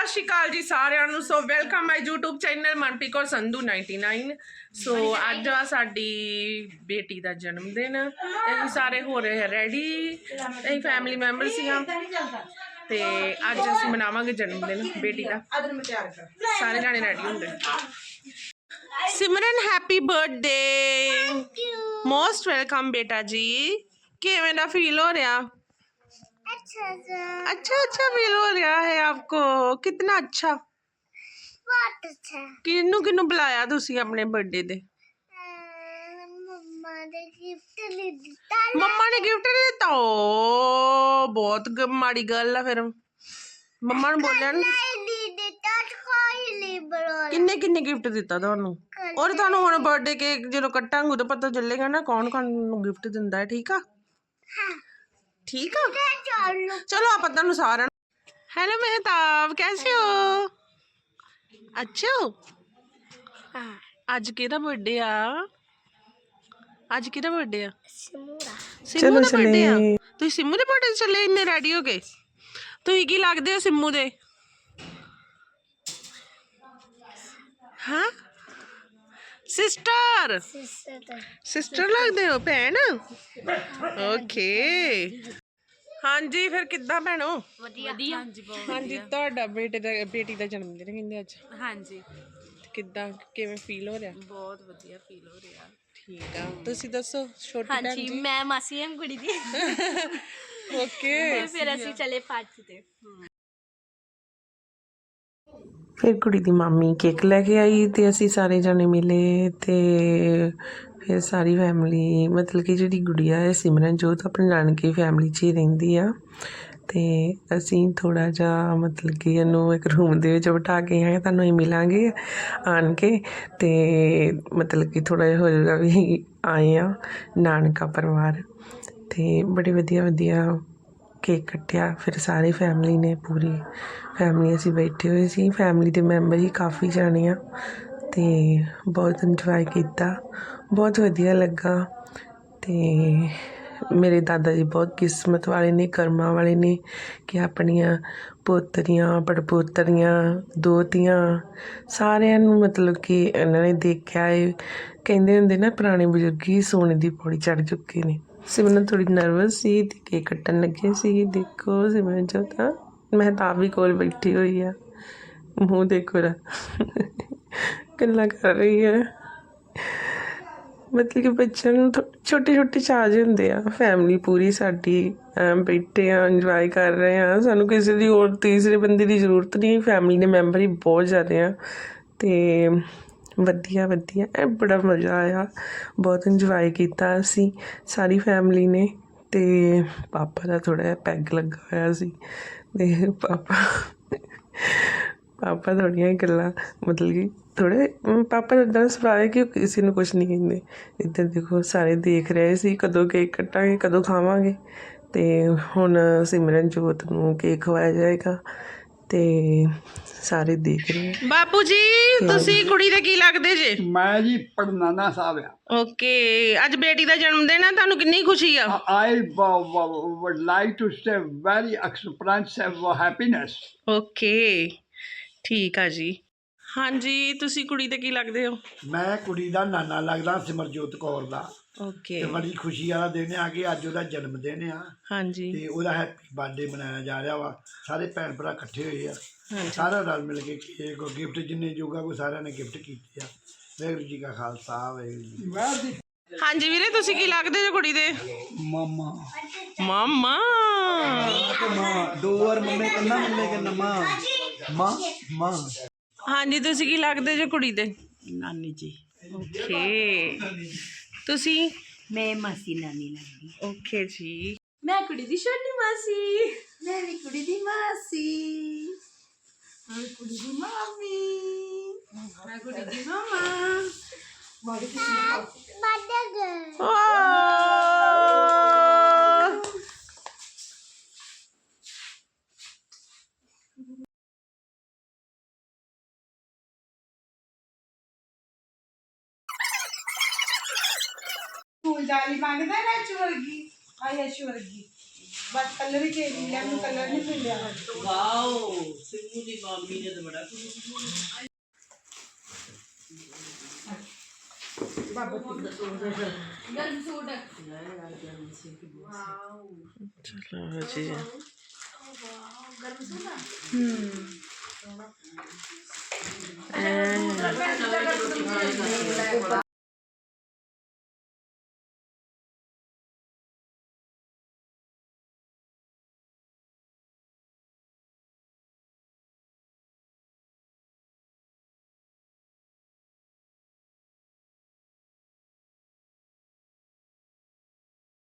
ਸਤਿ ਸ਼੍ਰੀ ਅਕਾਲ ਜੀ ਸਾਰਿਆਂ ਨੂੰ। So welcome my YouTube channel Manpreet Kaur Sandhu 99 so ਅੱਜ ਆ ਸਾਡੀ ਬੇਟੀ ਦਾ ਜਨਮ ਦਿਨ। ਅਸੀਂ ਸਾਰੇ ਹੋ ਰਹੇ ਰੈਡੀ ਅਸੀਂ ਫੈਮਿਲੀ ਮੈਂਬਰ ਸੀਗਾ ਤੇ ਅੱਜ ਅਸੀਂ ਮਨਾਵਾਂਗੇ ਜਨਮ ਦਿਨ ਬੇਟੀ ਦਾ। ਸਾਰੇ ਜਾਣੇ ਰੈਡੀ ਹੁੰਦੇ। Simran happy birthday most welcome ਬੇਟਾ ਜੀ। ਕਿਵੇਂ ਦਾ ਫੀਲ ਹੋ ਰਿਹਾ? अच्छा सा अच्छा अच्छा फील हो रहा है आपको कितना अच्छा बहुत अच्छा ਕਿਹਨੂੰ ਕਿਹਨੂੰ ਬੁਲਾਇਆ ਤੁਸੀਂ ਆਪਣੇ ਬਰਥਡੇ ਦੇ ਮੰਮਾ ਦੇ ਗਿਫਟ ਲੈ ਦਿੱਤਾ ਮੰਮਾ ਨੇ ਗਿਫਟ ਦਿੱਤਾ ਓ ਬਹੁਤ ਗ- ਮਾੜੀ ਗੱਲ ਆ ਫਿਰ ਮੰਮਾ ਨੂੰ ਬੋਲਿਆ ਨੀ ਨਹੀਂ ਦੀ ਦਿੱਤਾ ਕੋਈ ਨਹੀਂ ਬਰੋ ਕਿੰਨੇ ਕਿੰਨੇ ਗਿਫਟ ਦਿੱਤਾ ਤੁਹਾਨੂੰ ਔਰ ਤੁਹਾਨੂੰ ਹੁਣ ਬਰਥਡੇ ਕੇਕ ਜਦੋਂ ਕੱਟਾਂਗੇ ਉਦੋਂ ਪਤਾ ਚੱਲੇਗਾ ਨਾ ਕੌਣ ਕੌਣ ਨੂੰ ਗਿਫਟ ਦਿੰਦਾ ਹੈ ਠੀਕ ਆ ਹਾਂ ਠੀਕ ਆ? ਤੇ ਚਲੋ ਚਲੋ ਆਪਾਂ ਤੁਹਾਨੂੰ ਸਾਰਿਆਂ ਨੂੰ ਹੈਲੋ ਮਹਿਤਾਬ ਕੈਸੇ ਹੋ? ਅੱਛਾ ਹੋ? ਅੱਜ ਕਿਹਦਾ ਬਰਥਡੇ ਆ? ਅੱਜ ਕਿਹਦਾ ਬਰਥਡੇ ਆ? ਸਿੰਮੂ ਦਾ ਬਰਥਡੇ ਆ? ਤੁਸੀਂ ਸਿੰਮੂ ਦੇ ਬਰਥਡੇ ਚੱਲੇ ਇੰਨੇ ਰੈਡੀ ਹੋ ਗਏ ਤੁਸੀਂ ਕੀ ਲੱਗਦੇ ਹੋ ਸਿੰਮੂ ਦੇ? ਹਾਂ? ਸਿਸਟਰ ਸਿਸਟਰ ਸਿਸਟਰ ਲੱਗਦੇ ਹੋ ਭੈਣ? ਓਕੇ ਹਾਂਜੀ ਫਿਰ ਕਿੱਦਾਂ ਭੈਣੋ? ਵਧੀਆ। ਹਾਂਜੀ ਬਹੁਤ ਹਾਂਜੀ ਤੁਹਾਡਾ ਬੇਟੇ ਦਾ ਬੇਟੀ ਦਾ ਜਨਮ ਦਿਨ ਕਹਿੰਦੇ ਅੱਜ। ਹਾਂਜੀ। ਕਿੱਦਾਂ ਕਿਵੇਂ ਫੀਲ ਹੋ ਰਿਹਾ? ਬਹੁਤ ਵਧੀਆ ਫੀਲ ਹੋ ਰਿਹਾ। ਠੀਕ ਆ। ਤੁਸੀਂ ਦੱਸੋ ਛੋਟੀ ਭੈਣ ਹਾਂਜੀ ਜੀ? ਮੈਂ ਮਾਸੀ ਐਮ ਕੁੜੀ ਦੀ। ਓਕੇ ਤੇ ਫਿਰ ਅਸੀਂ ਚਲੇ ਪਾਰਟੀ ਤੇ। ਫਿਰ ਕੁੜੀ ਦੀ ਮਾਮੀ ਕੇਕ ਲੈ ਕੇ ਆਈ ਤੇ ਅਸੀਂ ਸਾਰੇ ਜਣੇ ਮਿਲੇ ਤੇ ਫਿਰ ਸਾਰੀ ਫੈਮਿਲੀ ਮਤਲਬ ਕਿ ਜਿਹੜੀ ਗੁੜੀਆ ਹੈ, ਸਿਮਰਨ, ਜੋਤ ਆਪਣੇ ਨਾਨਕੇ ਫੈਮਿਲੀ 'ਚ ਹੀ ਰਹਿੰਦੀ ਆ। ਤੇ ਅਸੀਂ ਥੋੜਾ ਜਿਹਾ ਮਤਲਬ ਕਿ ਇਹਨੂੰ ਇੱਕ ਰੂਮ ਦੇ ਵਿੱਚ ਬਿਠਾ ਕੇ ਆਏ, ਤੁਹਾਨੂੰ ਹੀ ਮਿਲਾਂਗੇ ਆਣ ਕੇ। ਤੇ ਮਤਲਬ ਕਿ ਥੋੜਾ ਜਿਹਾ ਹੋ ਜਾਊਗਾ ਵੀ ਆਏ ਆ ਨਾਨਕਾ ਪਰਿਵਾਰ। ਤੇ ਬੜੇ ਵਧੀਆ ਵਧੀਆ ਕੇਕ ਕੱਟਿਆ, ਫਿਰ ਸਾਰੀ ਫੈਮਿਲੀ ਨੇ, ਪੂਰੀ ਫੈਮਿਲੀ ਅਸੀਂ ਬੈਠੇ ਹੋਏ ਸੀ। ਫੈਮਿਲੀ ਦੇ ਮੈਂਬਰ ਹੀ ਕਾਫੀ ਜਾਣੇ ਆ ਅਤੇ ਬਹੁਤ ਇੰਜੋਏ ਕੀਤਾ। ਬਹੁਤ ਵਧੀਆ ਲੱਗਾ ਅਤੇ ਮੇਰੇ ਦਾਦਾ ਜੀ ਬਹੁਤ ਕਿਸਮਤ ਵਾਲੇ ਨੇ, ਕਰਮਾਂ ਵਾਲੇ ਨੇ ਕਿ ਆਪਣੀਆਂ ਪੋਤਰੀਆਂ, ਪੜਪੋਤਰੀਆਂ, ਦੋਤੀਆਂ ਸਾਰਿਆਂ ਨੂੰ ਮਤਲਬ ਕਿ ਇਹਨਾਂ ਨੇ ਦੇਖਿਆ ਹੈ ਕਹਿੰਦੇ ਹੁੰਦੇ ਨਾ, ਪੁਰਾਣੇ ਬਜ਼ੁਰਗ ਹੀ ਸੋਨੇ ਦੀ ਪੌੜੀ ਚੜ ਚੁੱਕੇ ਨੇ। ਸਿਮਰਨ ਥੋੜੀ ਨਰਵਸ ਸੀ ਤੇ ਕੇਕ ਕੱਟਣ ਲੱਗੇ ਸੀ। ਦੇਖੋ ਸਿਮਰਨ ਜੋ ਤਾਂ ਮਹਿਤਾਬ ਵੀ ਕੋਲ ਬੈਠੀ ਹੋਈ ਆ। ਮੂੰਹ ਦੇਖੋ ਰਾ ਗੱਲਾਂ ਕਰ ਰਹੀ ਹੈ ਮਤਲਬ ਕਿ ਬੱਚਿਆਂ ਨੂੰ ਛੋਟੇ ਛੋਟੇ ਚਾਰਜ ਹੁੰਦੇ ਆ। ਫੈਮਿਲੀ ਪੂਰੀ ਸਾਡੀ ਬੈਠੇ ਆ ਇੰਜੋਏ ਕਰ ਰਹੇ ਆ। ਸਾਨੂੰ ਕਿਸੇ ਦੀ ਹੋਰ, ਤੀਸਰੇ ਬੰਦੇ ਦੀ ਜ਼ਰੂਰਤ ਨਹੀਂ। ਫੈਮਿਲੀ ਦੇ ਮੈਂਬਰ ਹੀ ਬਹੁਤ ਜ਼ਿਆਦੇ ਆ। ਤੇ ਵਧੀਆ ਵਧੀਆ। ਐ ਬੜਾ ਮਜ਼ਾ ਆਇਆ। ਬਹੁਤ ਇੰਜੋਏ ਕੀਤਾ ਅਸੀਂ। ਸਾਰੀ ਫੈਮਿਲੀ ਨੇ ਅਤੇ ਪਾਪਾ ਦਾ ਥੋੜ੍ਹਾ ਜਿਹਾ ਪੈਗ ਲੱਗਾ ਹੋਇਆ ਸੀ। ਅਤੇ ਪਾਪਾ ਪਾਪਾ ਥੋੜੀਆਂ ਗੱਲਾਂ ਮਤਲਬ ਕਿ ਥੋੜੇ ਪਾਪਾ ਦਾ ਇਦਾਂ ਸੁਭਾਅ ਕਿ ਉਹ ਕਿਸੇ ਨੂੰ ਕੁਝ ਨਹੀਂ ਕਹਿੰਦੇ। ਇੱਧਰ ਦੇਖੋ, ਸਾਰੇ ਦੇਖ ਰਹੇ ਸੀ ਕਦੋਂ ਕੇਕ ਕੱਟਾਂਗੇ, ਕਦੋਂ ਖਾਵਾਂਗੇ। ਤੇ ਹੁਣ ਸਿਮਰਨ ਜੋਤ ਨੂੰ ਕੇਕ ਖਵਾਇਆ ਜਾਏਗਾ। ਤੇ ਸਾਰੇ ਦੇਖ ਰਹੇ ਬਾਪੂ ਜੀ ਤੁਸੀਂ ਕੁੜੀ ਦੇ ਕੀ ਲੱਗਦੇ ਜੇ? ਮੈਂ ਜੀ ਪੜਨਾਨਾ ਸਾਹਿਬ ਆ। ਓਕੇ ਅੱਜ ਬੇਟੀ ਦਾ ਜਨਮ ਦਿਨ ਹੈ ਤੁਹਾਨੂੰ ਕਿੰਨੀ ਖੁਸ਼ੀ ਆ? I would like to say very happiness okay ਠੀਕ ਆ ਜੀ। ਹਾਂਜੀ ਤੁਸੀਂ ਕੁੜੀ ਦੇ ਕੀ ਲੱਗਦੇ ਹੋ? ਮੈਂ ਕੁੜੀ ਦਾ ਨਾਨਾ ਲੱਗਦਾ ਸਿਮਰਜੋਤ ਕੌਰ ਦਾ। ਓਕੇ। ਤੇ ਬੜੀ ਖੁਸ਼ੀ ਵਾਲਾ ਦਿਨ ਆ ਕਿ ਅੱਜ ਉਹਦਾ ਜਨਮ ਦਿਨ ਆ। ਹਾਂਜੀ। ਤੇ ਉਹਦਾ ਹੈਪੀ ਬਰਥਡੇ ਮਨਾਇਆ ਜਾ ਰਿਹਾ ਵਾ। ਸਾਰੇ ਭੈਣ ਭਰਾ ਇਕੱਠੇ ਹੋਏ ਆ। ਹਾਂਜੀ। ਸਾਰਾ ਰਲ ਮਿਲ ਕੇ ਕੇਕ ਗਿਫਟ ਜਿੰਨੇ ਜੋਗਾ ਕੋ ਸਾਰਿਆਂ ਨੇ ਗਿਫਟ ਕੀਤੇ ਆ। ਵਾਹਿਗੁਰੂ ਜੀ ਕਾ ਖਾਲਸਾ ਵਾਹਿਗੁਰੂ ਜੀ ਹਾਂਜੀ ਵੀਰੇ ਤੁਸੀਂ ਕੀ ਲੱਗਦੇ ਜੋ ਕੁੜੀ ਦੇ? ਮਾਮਾ। ਮਾਮਾ। ਮਾਂ। ਦੋ ਵਾਰ ਮੰਮੇ ਕਹਿੰਦਾ ਮੰਮੇ ਕਹਿੰਦਾ ਮਾਂ। ਮਾਂ ਮਾਂ। ਹਾਂਜੀ ਤੁਸੀਂ ਕੀ ਲੱਗਦੇ ਜੋ ਕੁੜੀ ਦੇ? ਨਾਨੀ ਜੀ। ਓਕੇ। ਤੁਸੀਂ? ਮੈਂ ਮਾਸੀ ਨਾਨੀ ਲੱਗਦੀ। ਓਕੇ ਜੀ। ਮੈਂ ਕੁੜੀ ਦੀ ਛੋਟੀ ਮਾਸੀ। ਮੈਂ ਵੀ ਕੁੜੀ ਦੀ ਮਾਸੀ। ਮੈਂ ਕੁੜੀ ਦੀ ਮਾਮੀ। ਮੈਂ ਕੁੜੀ ਦੀ ਮਾਮਾ। ਬੱਦਗ ਓ ਫੂਲਦਾਰੀ ਮੰਗਦਾ ਨਾ ਚੁਰਗੀ ਆਇਆ ਚੁਰਗੀ ਬਸ ਕਲਰ ਹੀ ਚੇਂਜ ਮਿਲਿਆ ਮੈਨੂੰ ਕਲਰ ਨਹੀਂ ਮਿਲਿਆ ਵਾਓ ਸਿੰਮੂ ਦੀ ਮਾਮੀ ਨੇ ਤਾਂ ਬੜਾ ਚਲੋ ਜੀ। ਹੂੰ।